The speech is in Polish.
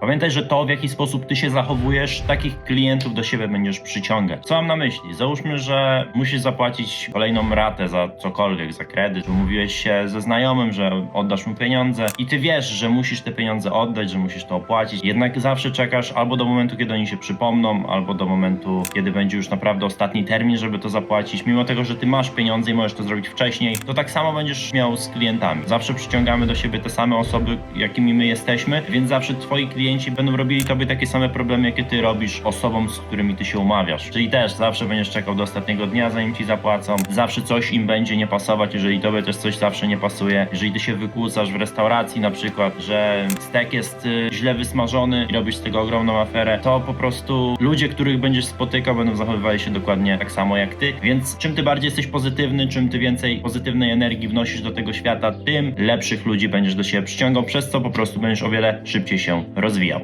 Pamiętaj, że to, w jaki sposób ty się zachowujesz, takich klientów do siebie będziesz przyciągać. Co mam na myśli? Załóżmy, że musisz zapłacić kolejną ratę za cokolwiek, za kredyt. Umówiłeś się ze znajomym, że oddasz mu pieniądze i ty wiesz, że musisz te pieniądze oddać, że musisz to opłacić. Jednak zawsze czekasz albo do momentu, kiedy oni się przypomną, albo do momentu, kiedy będzie już naprawdę ostatni termin, żeby to zapłacić. Mimo tego, że ty masz pieniądze i możesz to zrobić wcześniej, to tak samo będziesz miał z klientami. Zawsze przyciągamy do siebie te same osoby, jakimi my jesteśmy, więc zawsze twoi klienci będą robili tobie takie same problemy, jakie ty robisz osobom, z którymi ty się umawiasz. Czyli też zawsze będziesz czekał do ostatniego dnia, zanim ci zapłacą. Zawsze coś im będzie nie pasować, jeżeli tobie też coś zawsze nie pasuje. Jeżeli ty się wykłócasz w restauracji na przykład, że stek jest y, źle wysmażony i robisz z tego ogromną aferę, to po prostu ludzie, których będziesz spotykał, będą zachowywali się dokładnie tak samo jak ty. Więc czym ty bardziej jesteś pozytywny, czym ty więcej pozytywnej energii wnosisz do tego świata, tym lepszych ludzi będziesz do siebie przyciągał, przez co po prostu będziesz o wiele szybciej się rozwijał. развіяв.